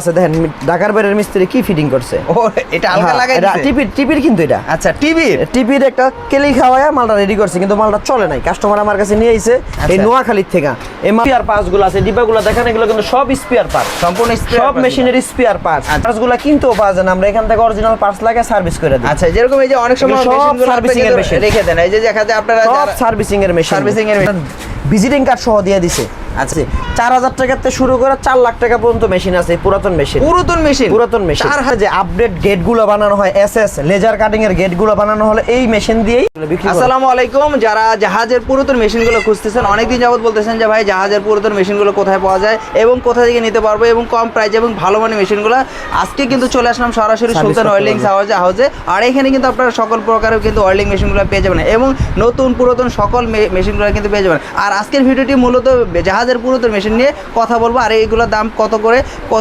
আছে দেখেন ঢাকার বাইরের মিস্ত্রি কি ফিটিং করছে? ও এটা আলগা হ্যাঁ, লাগাই দিছে? টিপির টিপির কিন্তু এটা। আচ্ছা টিভি টিপির একটা কেলি খাওয়ায় মালটা রেডি করছে কিন্তু মালটা চলে নাই। কাস্টমার আমার কাছে নিয়ে আইছে এই আচ্ছা। নোয়াখালীর থেকে। এই স্পিয়ার পার্টসগুলো আছে ডিব্বাগুলো দেখেন এগুলো কিন্তু সব স্পিয়ার পার্ট সম্পূর্ণ সব মেশিনের স্পিয়ার পার্টস। পার্টসগুলো কিনতেও পাওয়া যায় না আমরা এখান থেকে অরিজিনাল পার্টস লাগে সার্ভিস করে দিই। আচ্ছা যেরকম এই যে অনেক সময় সব servicing এর machine। রেখে দেন এই যে দেখা যায় আপনারা সব সার্ভিসিং এর মেশিন Servicing এর। ভিজিটিং কার্ড সহ দিয়ে দিছে। আচ্ছা চার হাজার টাকা থেকে শুরু করে চার লাখ টাকা পর্যন্ত মেশিন আছে পুরাতন মেশিন। পুরাতন মেশিন? পুরাতন মেশিন। আর যে আপডেট গেটগুলো বানানো হয় এস এস লেজার কাটিং এর গেটগুলো বানানো হলে এই মেশিন দিয়েই আসসালামু আলাইকুম যারা জাহাজের পুরাতন মেশিনগুলো খুঁজতেছেন অনেকদিন যাবত বলতেছেন যে ভাই জাহাজের পুরাতন মেশিনগুলো কোথায় পাওয়া যায় এবং কোথা থেকে নিতে পারব এবং কম প্রাইস এবং ভালো মানের মেশিনগুলো। আজকে কিন্তু চলে আসলাম সরাসরি সুলতান ওয়েল্ডিং পারব। হাউসে হাউসে আর এখানে কিন্তু আপনারা সকল প্রকারের কিন্তু ওয়েল্ডিং মেশিনগুলো পেয়ে যাবেন এবং নতুন পুরাতন সকল মে- মেশিনগুলো কিন্তু পেয়ে যাবেন। আর আজকের ভিডিওটি মূলত জাহাজের পুরাতন মেশিন নিয়ে কথা বলব। আর এইগুলোর দাম কত করে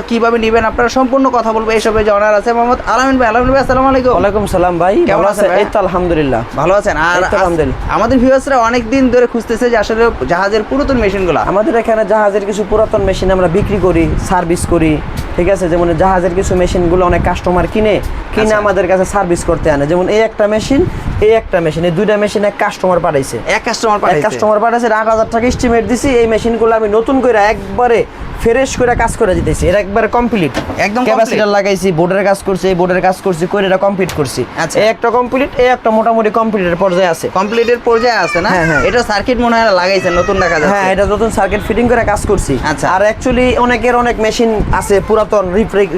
কীভাবে নেবেন আপনারা সম্পূর্ণ কথা বলব। এইসবে জনার আছে মোহাম্মদ আলামিন ভাই। আলামিন ভাই আসসালামু আলাইকুম। ওয়ালাইকুম সালাম ভাই। কেমন আছেন এই তো আলহামদুলিল্লাহ। ভালো আছেন? আর আলহামদুলিল্লাহ। আমাদের ভিউয়ার্সরা অনেক দিন ধরে খুঁজতেছে যে আসলে জাহাজের পুরাতন মেশিনগুলো আমাদের এখানে জাহাজের কিছু পুরাতন মেশিন আমরা বিক্রি করি সার্ভিস করি ঠিক আছে? যেমন জাহাজের কিছু মেশিনগুলো অনেক কাস্টমার কিনে কিনে আচ্ছা। আমাদের কাছে সার্ভিস করতে আনে। যেমন এই একটা মেশিন এই একটা মেশিনে দুইটা মেশিন এক কাস্টমার পাঠাইছে। এক কাস্টমার এক পাঠাইছে। কাস্টমার পাঠাইছে আট হাজার টাকা এস্টিমেট দিছি এই মেশিনগুলো আমি নতুন করে একবারে ফ্রেশ করে কাজ করে দিতেছি। এটা একবারে কমপ্লিট একদম ক্যাপাসিটার লাগাইছি বোর্ডের কাজ করছি এই বোর্ডের কাজ করছি করে এটা কমপ্লিট করছি। আচ্ছা। এই একটা কমপ্লিট এই একটা মোটামুটি কমপ্লিটের পর্যায়ে আছে। কমপ্লিটের পর্যায়ে আছে না? হ্যাঁ, হ্যাঁ। এটা সার্কিট মনে হয় লাগাইছেন নতুন দেখা যাচ্ছে। হ্যাঁ এটা নতুন সার্কিট ফিটিং করে কাজ করছি। আচ্ছা। আর অ্যাকচুয়ালি অনেকের অনেক মেশিন আছে পুরাতন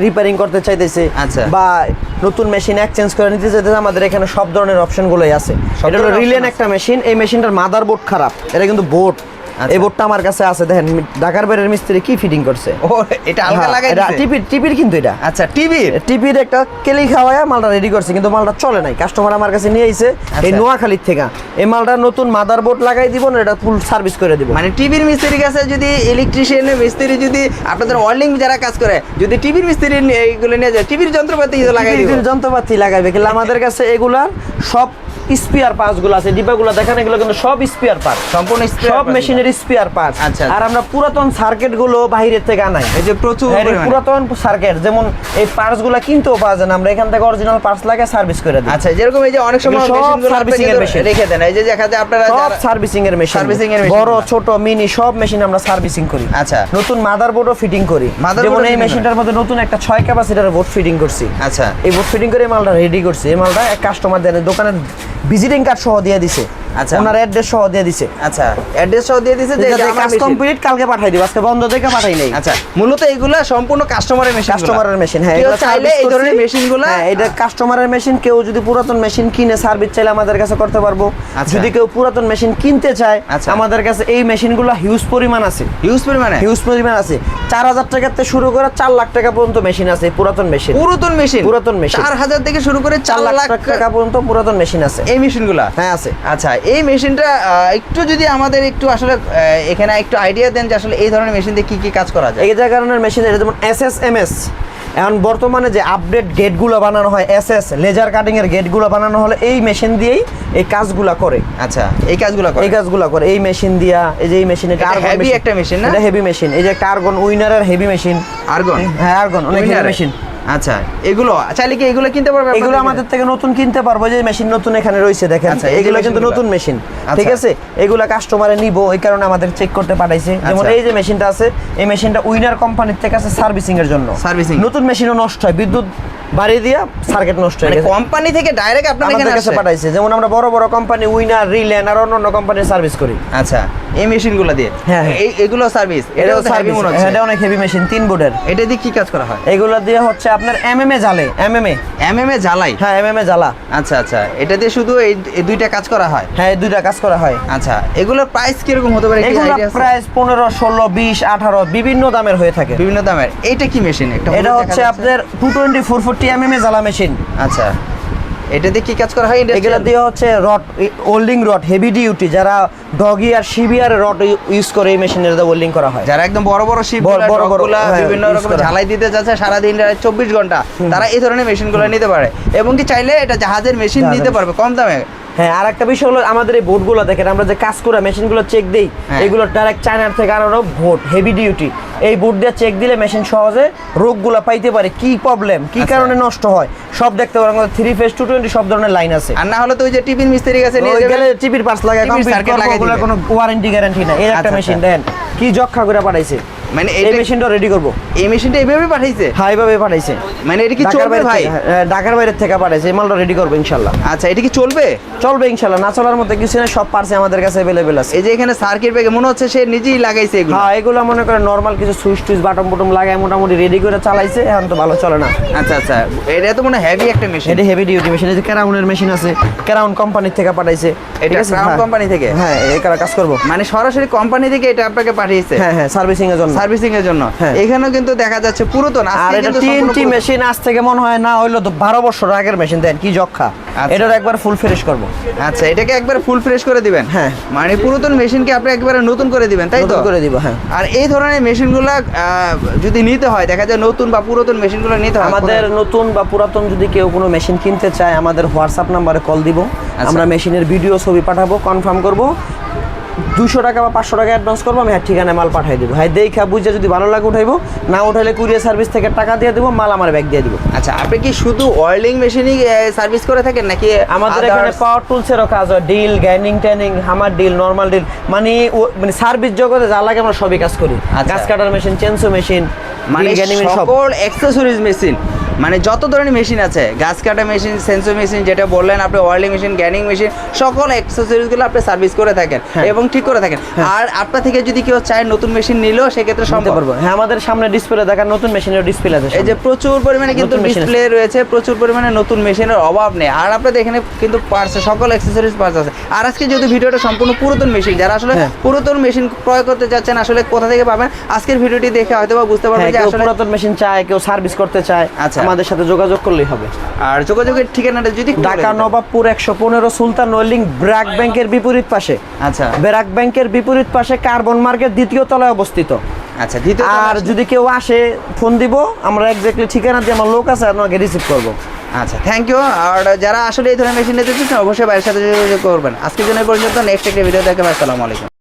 রিপেয়ারিং করতে চাইতেছে। আচ্ছা। বা নতুন মেশিন এক্সচেঞ্জ করে নিতে যেতে আমাদের এখানে সব ধরনের অপশনগুলোই আছে এটা হলো রিলেন একটা মেশিন এই মেশিনটার মাদার বোর্ড খারাপ এটা কিন্তু বোর্ড। এই বোর্ডটা আমার কাছে আছে দেখেন ঢাকার বাইরের মিস্ত্রি কি ফিটিং করছে? ও এটা আলগা হ্যাঁ, লাগাই দিছে? টিপির টিপির কিন্তু এটা। আচ্ছা টিভি টিপির একটা কেলি খাওয়ায় মালটা রেডি করছে কিন্তু মালটা চলে নাই। কাস্টমার আমার কাছে নিয়ে আইছে আচ্ছা। এই নোয়াখালীর থেকে। এই মালটা নতুন মাদার বোর্ড লাগাই দিব না এটা ফুল সার্ভিস করে দিব। মানে টিভির মিস্ত্রির কাছে যদি ইলেকট্রিশিয়ান মিস্ত্রি যদি আপনাদের ওয়েল্ডিং যারা কাজ করে যদি টিভির মিস্ত্রি নিয়ে এইগুলো নিয়ে যায় টিভির যন্ত্রপাতি লাগাই দিব। টিভির যন্ত্রপাতি লাগাইবে কিন্তু আমাদের কাছে এগুলার সব স্পিয়ার পার্টসগুলো আছে। ডিব্বাগুলো দেখেন এগুলো কিন্তু সব স্পিয়ার পার্ট সম্পূর্ণ সব মেশিনের স্পিয়ার পার্ট আচ্ছা। আর আমরা পুরাতন সার্কিটগুলো বাইরের থেকে আনাই। এই যে প্রচুর পুরাতন সার্কিট যেমন এই পার্টসগুলো কিনতেও পাওয়া যায় না। আমরা এখান থেকে অরিজিনাল পার্টস লাগে সার্ভিস করে দিই। আচ্ছা যেরকম এই যে অনেক সময় সব servicing এর machine। রেখে দেন। এই যে দেখা যায় আপনারা সব সার্ভিসিং এর মেশিন Servicing এর বড় ছোট মিনি সব মেশিন আমরা সার্ভিসিং করি। আচ্ছা। নতুন মাদার বোর্ডও ফিটিং করি যেমন এই মেশিনটার মধ্যে নতুন একটা ছয় ক্যাপাসিটার বোর্ড ফিটিং করছি। আচ্ছা। এই বোর্ড ফিটিং করে মালটা রেডি করছে। এই মালটা এক কাস্টমার দেন দোকানের ভিজিটিং কার্ড সহ দিয়ে দিছে। আচ্ছা। ওনার অ্যাড্রেস সহ দিয়ে দিছে। আচ্ছা। অ্যাড্রেস সহ দিয়ে দিছে যে এটা কাজ কমপ্লিট কালকে পাঠাই দিব আজকে বন্ধ থেকে পাঠাই নাই। আচ্ছা। মূলত এগুলা সম্পূর্ণ কাস্টমারের মেশিন কাস্টমারের মেশিন হ্যাঁ এগুলো চাইলে এই ধরনের। মেশিনগুলো হ্যাঁ এটা কাস্টমারের মেশিন কেউ যদি পুরাতন মেশিন কিনে সার্ভিস চাইলে আমাদের কাছে করতে পারব। আচ্ছা। যদি কেউ পুরাতন মেশিন কিনতে চায় আচ্ছা। আমাদের কাছে এই মেশিনগুলো হিউজ পরিমাণ আছে। হিউজ পরিমাণে? হিউজ পরিমাণ আছে। চার হাজার টাকা থেকে শুরু করে চার লাখ টাকা পর্যন্ত মেশিন আছে পুরাতন মেশিন পুরাতন মেশিন পুরাতন machine। চার হাজার থেকে শুরু করে চার লাখ টাকা পর্যন্ত পুরাতন মেশিন আছে। এই মেশিনগুলা হ্যাঁ আছে। আচ্ছা এই মেশিনটা একটু যদি আমাদের একটু আসলে এখানে একটু আইডিয়া দেন যে আসলে এই ধরনের মেশিন দিয়ে কী কী কাজ করা যায়। এই যে কারণের মেশিন এটা যেমন এস এস এম এস এখন বর্তমানে যে আপডেট গেটগুলো বানানো হয় এস এস লেজার কাটিংয়ের গেটগুলো বানানো হলে এই মেশিন দিয়েই এই কাজগুলো করে। আচ্ছা এই কাজগুলো করে। এই কাজগুলো করে এই মেশিন দিয়া এই যে এই মেশিন এটা heavy একটা মেশিন না? এটা হেভি মেশিন এই যে একটা আর্গন উইনারের হেভি মেশিন আর্গন হ্যাঁ আর্গন অনেক হেভি মেশিন আচ্ছা এগুলো চাইলে কি এগুলো কিনতে পারবে এগুলো আমাদের থেকে নতুন কিনতে পারব যে মেশিন নতুন এখানে রয়েছে দেখেন। আচ্ছা, এগুলো কিন্তু নতুন মেশিন আচ্ছা। ঠিক আছে? এগুলা কাস্টমারে নিব এই কারণে আমাদের চেক করতে পাঠাইছে। যেমন আচ্ছা। এই যে মেশিনটা আছে এই মেশিনটা উইনার কোম্পানির থেকে আছে সার্ভিসিং এর জন্য। সার্ভিসিং নতুন মেশিনও নষ্ট হয় বিদ্যুৎ বাড়িয়ে দিয়া সার্কিট নষ্ট হয়ে মানে গেছে। কোম্পানি থেকে ডাইরেক্ট আপনাদের এখানে কাছে পাঠাইছে যেমন আমরা বড় বড় কোম্পানি উইনার রিলেন আর অন্য অন্য কোম্পানির সার্ভিস করি। আচ্ছা এই মেশিনগুলো দিয়ে? হ্যাঁ, হ্যাঁ। এই এগুলো সার্ভিস এটাও হেভি সার্ভিস মনে হচ্ছে। এটা অনেক হেভি মেশিন তিন বোর্ডের। এটা দিয়ে কি কাজ করা হয়? এগুলো দিয়ে হচ্ছে আপনার এমএমএ জালে এমএমএ এমএমএ জ্বালাই? হ্যাঁ এমএমএ জ্বালা। আচ্ছা আচ্ছা। এটা দিয়ে শুধু এই দুইটা কাজ করা হয়? হ্যাঁ এই দুইটা কাজ করা হয়। আচ্ছা এগুলোর প্রাইস কীরকম হতে পারে? এগুলো প্রাইস পনেরো ষোলো বিশ আঠারো বিভিন্ন দামের হয়ে থাকে। বিভিন্ন দামের। এইটা কি মেশিন এটা হচ্ছে আপনার two twenty four forty MM এ জ্বালা মেশিন আচ্ছা। এটা দিয়ে কি কাজ করা হয় এগুলো দিয়ে হচ্ছে rod welding rod heavy duty যারা ডগি আর সিবিআর রড ইউজ করে এই মেশিনের ওল্ডিং করা হয়। যারা একদম বড় বড় শিপ বড়- হ্যাঁ, বিভিন্ন রকম ঝালাই দিতে যাচ্ছে সারাদিন চব্বিশ ঘণ্টা। তারা এই ধরনের মেশিনগুলো নিতে পারে। এবং কি চাইলে এটা জাহাজের মেশিন নিতে পারবে কম দামে। হ্যাঁ আর একটা বিষয় হলো আমাদের এই বোর্ডগুলো দেখেন আমরা যে কাজ করে মেশিনগুলো চেক দিই হ্যাঁ। এগুলো ডাইরেক্ট চায়নার থেকে আনানো বোর্ড হেভি ডিউটি এই বোর্ড দিয়ে চেক দিলে মেশিন সহজে রোগগুলো পাইতে পারে কি প্রবলেম কি আচ্ছা। কারণে নষ্ট হয় সব দেখতে পারেন থ্রি ফেস টু টোয়েন্টি সব ধরনের লাইন আছে আর না হলে তো ওই যে টিফিন মিস্ত্রির কাছে নিয়ে গেলে টিপির পার্টস লাগায় কমপ্লিট। কোনো ওয়ারেন্টি গ্যারান্টি না এই একটা আচ্ছা, মেশিন আচ্ছা। দেন কি যক্ষা করে পাঠাইছে মানে এই মেশিনটা রেডি করব। এই মেশিনটা এইভাবে পাঠাইছে? হ্যাঁ এইভাবে পাঠাইছে। মানে এটা কি চলবে ভাই? হ্যাঁ, ঢাকার বাইরের থেকে পাঠাইছে এই মালটা রেডি করব ইনশাল্লাহ। আচ্ছা এটা কি চলবে? চলবে ইনশাল্লাহ না চলার মতো কিছু না সব পার্টস আমাদের কাছে অ্যাভেলেবেল আছে। এই যে এখানে সার্কিট ব্রেকার মনে হচ্ছে সে নিজেই লাগাইছে এগুলো। হ্যাঁ এগুলো মনে করেন নর্মাল কিছু সুইচ টুইচ বাটন বুটম লাগায় মোটামুটি রেডি করে চালাইছে এখন তো ভালো চলে না। আচ্ছা আচ্ছা এটা তো মনে হেভি একটা মেশিন এটা হেভি ডিউটি মেশিন এই যে ক্যারাউনের মেশিন আছে ক্যারাউন কোম্পানির থেকে পাঠাইছে এটা হ্যাঁ। company থেকে? হ্যাঁ এই কাজ করব। মানে সরাসরি কোম্পানি থেকে এটা আপনাকে পাঠিয়েছে? হ্যাঁ হ্যাঁ সার্ভিসিং এর জন্য। সার্ভিসিং এর জন্য। হ্যাঁ। এখানেও কিন্তু দেখা যাচ্ছে পুরাতন আর এটা টিএনটি মেশিন আজ থেকে মনে হয় না হইল তো বারো বছর আগের মেশিন দেন কি যক্ষা। আচ্ছা। এটার একবার ফুল ফিনিশ করব। আচ্ছা এটাকে একবার ফুল ফ্রেশ করে দিবেন? হ্যাঁ। মানে পুরাতন মেশিনকে আপনি একবারে নতুন করে দিবেন তাই তো? নতুন করে দিব হ্যাঁ। আর এই ধরনের মেশিনগুলো যদি নিতে হয় দেখা যায় নতুন বা পুরাতন মেশিনগুলো নিতে হয় আমাদের নতুন বা পুরাতন যদি কেউ কোনো মেশিন কিনতে চায় আমাদের হোয়াটসঅ্যাপ নাম্বারে কল দিব। আচ্ছা। আমরা মেশিনের ভিডিও ছবি পাঠাবো কনফার্ম করব। দুশো টাকা বা পাঁচশো টাকা অ্যাডভান্স করব আমি হ্যাঁ ঠিকানায় মাল পাঠিয়ে দেবো। হ্যাঁ দেখা বুঝে যদি ভালো লাগে উঠাইবো না উঠাইলে কুরিয়ার সার্ভিস থেকে টাকা দিয়ে দেবো মাল আমার ব্যাগ দিয়ে দিব। আচ্ছা আপনি কি শুধু ওয়েল্ডিং মেশিনই সার্ভিস করে থাকেন নাকি আমাদের এখানে পাওয়ার টুলসেরও কাজ হয় ডিল গ্যানিং ট্যানিং হামার ডিল নর্মাল ডিল মানে মানে সার্ভিস জগতে যা লাগে আমরা সবই কাজ করি। আচ্ছা। গাছ কাটার মেশিন চেন্সো মেশিন মানে সকল অ্যাক্সেসরিজ মেশিন মানে যত ধরনের মেশিন আছে গাছ কাটা মেশিন সেন্সর মেশিন যেটা বললেন আপনি ওয়ার্লিং মেশিন গ্যানিং মেশিন সকল অ্যাক্সেসরিজগুলো আপনি সার্ভিস করে থাকেন হ্যাঁ। এবং ঠিক করে থাকেন। আর আপনার থেকে যদি কেউ চায় নতুন মেশিন নিলেও সেক্ষেত্রে সম্ভব। পারব। হ্যাঁ আমাদের সামনে ডিসপ্লে দেখার নতুন মেশিনের ডিসপ্লে আছে এই যে প্রচুর পরিমাণে কিন্তু ডিসপ্লে রয়েছে প্রচুর পরিমাণে নতুন মেশিনের অভাব নেই। আর আপনাদের এখানে কিন্তু পার্টস সকল অ্যাক্সেসরিজ পার্টস আছে। আর আজকে যেহেতু ভিডিওটা সম্পূর্ণ পুরাতন মেশিন যারা আসলে হ্যাঁ। পুরাতন মেশিন ক্রয় করতে যাচ্ছেন আসলে কোথা থেকে পাবেন আজকের ভিডিওটি দেখে হয়তো বা বুঝতে পারবেন হ্যাঁ যে আসলে পুরাতন মেশিন চায় কেউ সার্ভিস করতে চায়। আচ্ছা। আমাদের সাথে যোগাযোগ করলেই হবে। আর যোগাযোগের ঠিকানাটা যদি ঢাকা নবাবপুর একশো পনেরো সুলতান ওয়েল্ডিং ব্র্যাক ব্যাংকের বিপরীত পাশে। আচ্ছা। ব্র্যাক ব্যাংকের বিপরীত পাশে কার্বন মার্কেট দ্বিতীয় তলায় অবস্থিত। আচ্ছা দ্বিতীয় আর যদি কেউ আসে ফোন দিব আমরা এক্স্যাক্টলি ঠিকানা দিয়ে আমার লোক আছে আপনাকে রিসিভ করব। আচ্ছা থ্যাংক ইউ আর যারা আসলে এই ধরনের মেশিন নিতে চাচ্ছেন অবশ্যই বাইরের সাথে যোগাযোগ করবেন। আজকের জন্য পর্যন্ত নেক্সট একটা ভিডিও দেখে আসসালামু আলাইকুম।